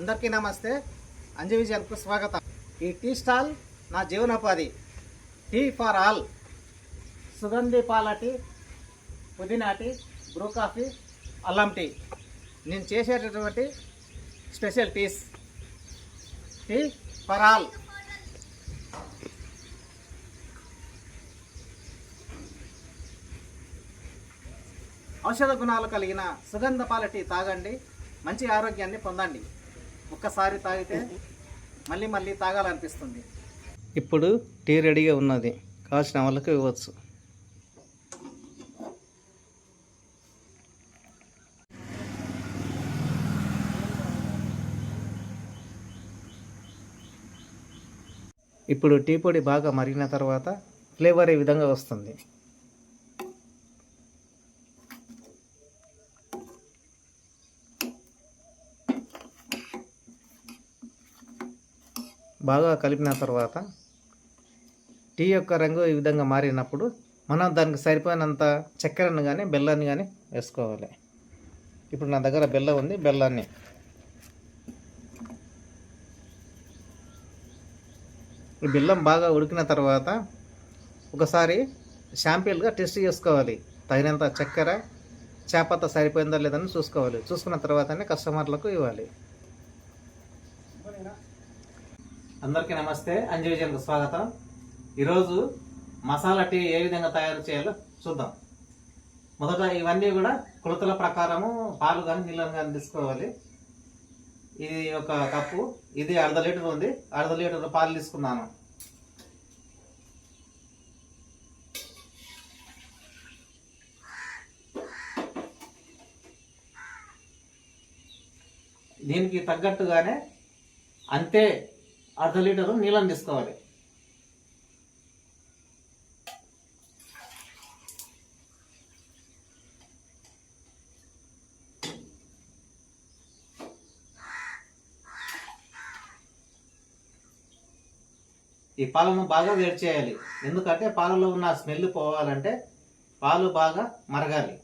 అందరికీ నమస్తే. అంజు విజయాలకు స్వాగతం. ఈ టీ స్టాల్ నా జీవనోపాధి. Tea for all. సుగంధి పాల టీ పుదీనా టీ బ్రూ కాఫీ అల్లం టీ. నేను చేసేటటువంటి special teas. Tea for all. ఔషధ గుణాలు కలిగిన సుగంధ పాల టీ తాగండి. మంచి ఆరోగ్యాన్ని పొందండి. ఒక్కసారి తాగితే మళ్ళీ మళ్ళీ తాగాలనిపిస్తుంది. ఇప్పుడు టీ రెడీగా ఉన్నది. కాసిన వాళ్ళకి ఇవ్వచ్చు. ఇప్పుడు టీ పొడి బాగా మరిగిన తర్వాత ఫ్లేవర్ ఈ విధంగా వస్తుంది? బాగా కలిపిన తర్వాత టీ యొక్క రంగు ఈ విధంగా మారినప్పుడు మనం దానికి సరిపోయినంత చక్కెరను కానీ బెల్లాన్ని కానీ వేసుకోవాలి. ఇప్పుడు నా దగ్గర బెల్లం ఉంది బెల్లాన్ని. ఈ బెల్లం బాగా ఉడికిన తర్వాత ఒకసారి షాంపిల్గా టెస్ట్ చేసుకోవాలి. తగినంత చక్కెర చేపత్త సరిపోయిందా లేదని చూసుకోవాలి. చూసుకున్న తర్వాతనే కస్టమర్లకు ఇవ్వాలి. అందరికీ నమస్తే. అంజు స్వాగతం. ఈరోజు మసాలా టీ ఏ విధంగా తయారు చేయాలో చూద్దాం. మొదట ఇవన్నీ కూడా కొలతల ప్రకారము పాలు కానీ నీళ్ళని కానీ తీసుకోవాలి. ఇది ఒక కప్పు. ఇది అర్ధ లీటర్ ఉంది. అర్ధ లీటర్ పాలు తీసుకున్నాను. దీనికి తగ్గట్టుగానే అంతే అర్ధ లీటరు నీళ్ళని తీసుకోవాలి. ఈ పాలను బాగా వేడి చేయాలి. ఎందుకంటే పాలలో ఉన్న స్మెల్ పోవాలంటే పాలు బాగా మరగాలి.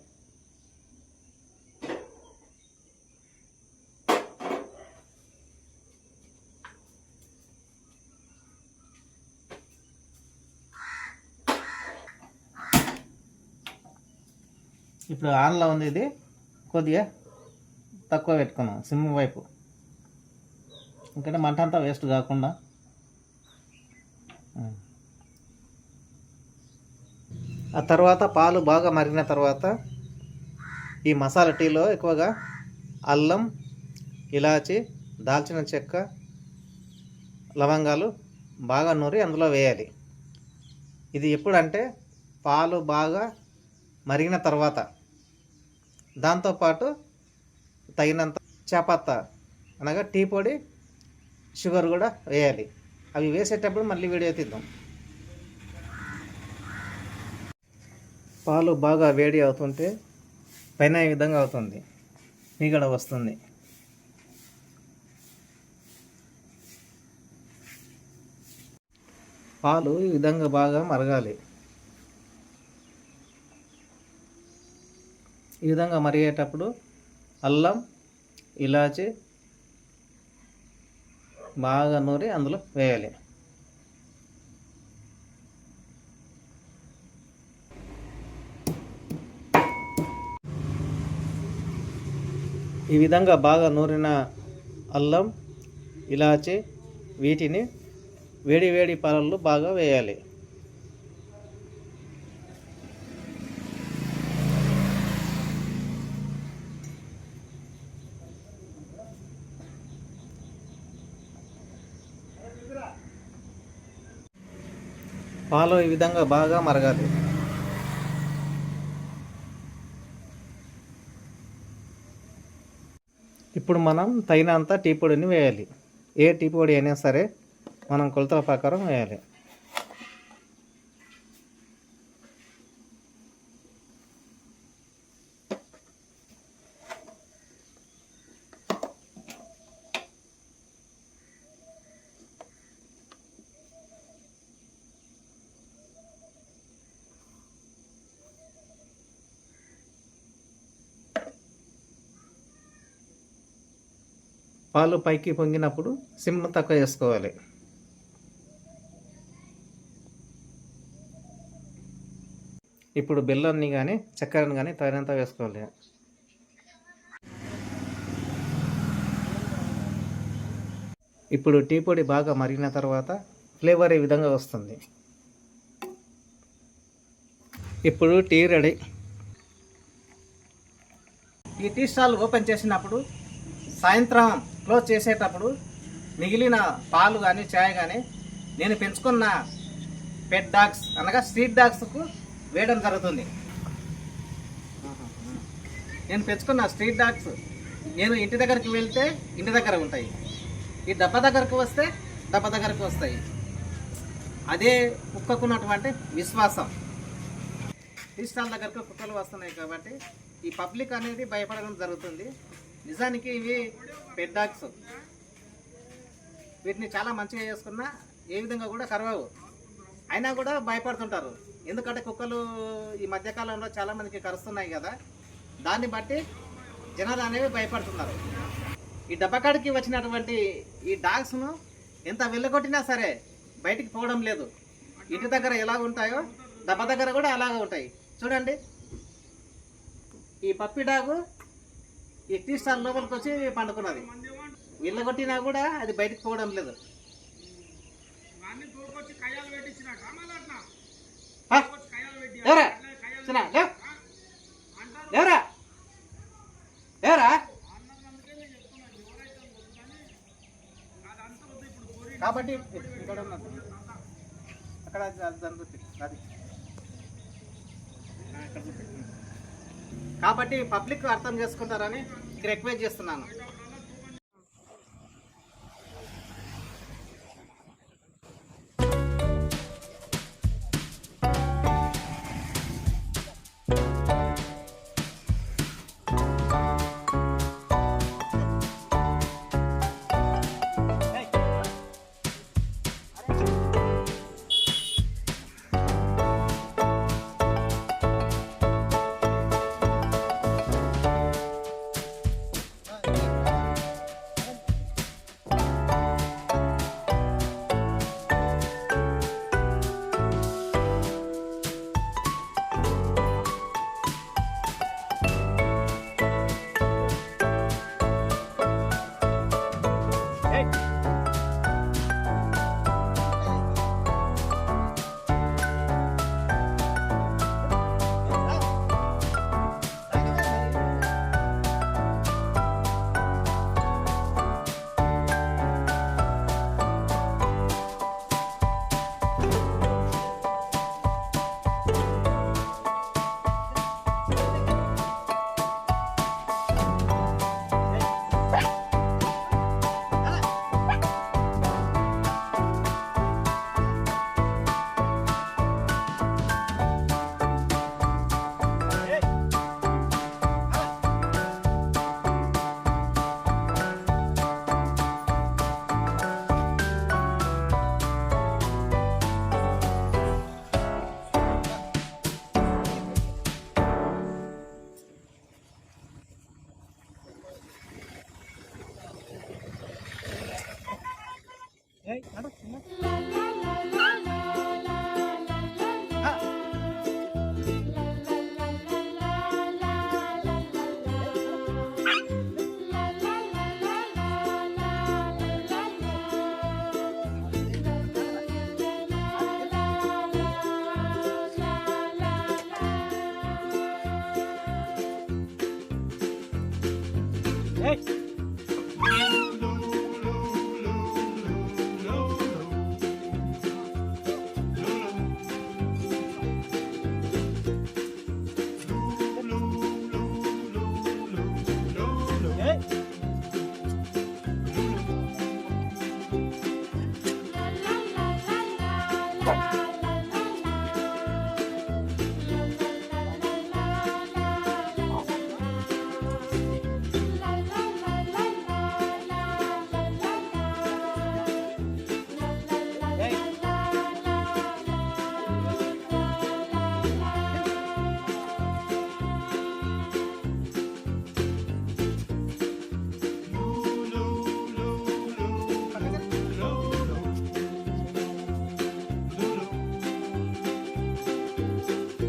ఇప్పుడు ఆన్లో ఉంది ఇది. కొద్దిగా తక్కువ పెట్టుకున్నాం సిమ్ వైపు. ఎందుకంటే మంట అంతా వేస్ట్ కాకుండా. ఆ తర్వాత పాలు బాగా మరిగిన తర్వాత ఈ మసాలా టీలో ఎక్కువగా అల్లం ఇలాచి దాల్చిన చెక్క లవంగాలు బాగా నూరి అందులో వేయాలి. ఇది ఎప్పుడంటే పాలు బాగా మరిగిన తర్వాత. దాంతోపాటు తగినంత చేపత్త అనగా టీ పొడి షుగర్ కూడా వేయాలి. అవి వేసేటప్పుడు మళ్ళీ వీడియో తీద్దాం. పాలు బాగా వేడి అవుతుంటే పైన ఈ విధంగా అవుతుంది. మీగడ వస్తుంది. పాలు ఈ విధంగా బాగా మరగాలి. ఈ విధంగా మరిగేటప్పుడు అల్లం ఇలాచి బాగా నూరి అందులో వేయాలి. ఈ విధంగా బాగా నూరిన అల్లం ఇలాచి వీటిని వేడి వేడి పాలల్లో బాగా వేయాలి. పాలు ఈ విధంగా బాగా మరగాలి. ఇప్పుడు మనం తగినంత టీ పొడిని వేయాలి. ఏ టీ పొడి అయినా సరే మనం కొలతల ప్రకారం వేయాలి. పాలు పైకి పొంగినప్పుడు సిమ్ను తక్కువ చేసుకోవాలి. ఇప్పుడు బెల్లాన్ని కానీ చక్కెరని కానీ తగినంత వేసుకోవాలి. ఇప్పుడు టీ పొడి బాగా మరిగిన తర్వాత ఫ్లేవర్ ఈ విధంగా వస్తుంది. ఇప్పుడు టీ రెడీ. ఈ టీ స్టాల్ ఓపెన్ చేసినప్పుడు సాయంత్రం క్లోజ్ చేసేటప్పుడు మిగిలిన పాలు కానీ చాయ్ కానీ నేను పెంచుకున్న పెట్ డాగ్స్ అనగా స్ట్రీట్ డాగ్స్కు వేయడం జరుగుతుంది. నేను పెంచుకున్న స్ట్రీట్ డాగ్స్ నేను ఇంటి దగ్గరికి వెళ్తే ఇంటి దగ్గర ఉంటాయి. ఈ డబ్బా దగ్గరకు వస్తే డబ్బా దగ్గరకు వస్తాయి. అదే కుక్కకున్నటువంటి విశ్వాసం. టీ స్టాల్ దగ్గరకు కుక్కలు వస్తున్నాయి కాబట్టి ఈ పబ్లిక్ అనేది భయపడడం జరుగుతుంది. నిజానికి ఇవి పెట్ డాగ్స్ వీటిని చాలా మంచిగా చేసుకున్నా ఏ విధంగా కూడా కరవవు అయినా కూడా భయపడుతుంటారు. ఎందుకంటే కుక్కలు ఈ మధ్యకాలంలో చాలా మందికి కరుస్తున్నాయి కదా. దాన్ని బట్టి జనాలు అనేవి భయపడుతున్నారు. ఈ డబ్బకాడికి వచ్చినటువంటి ఈ డాగ్స్ను ఎంత వెళ్ళగొట్టినా సరే బయటికి పోవడం లేదు. ఇంటి దగ్గర ఎలా ఉంటాయో డబ్బా దగ్గర కూడా అలాగే ఉంటాయి. చూడండి. ఈ పప్పి డాగు ఈ టీ స్టాల్ లోపలికి వచ్చి పండుకున్నది. వెళ్ళగొట్టినా కూడా అది బయటకు పోవడం లేదు. ఎవరా? ఎవరా? కాబట్టి ఇక్కడ ఉన్నది అక్కడ అది జరుగుతుంది. అది. ఇక్కడ కాబట్టి పబ్లిక్ అర్థం చేసుకుంటారని రిక్వెస్ట్ చేస్తున్నాను. いただきます。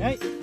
はい。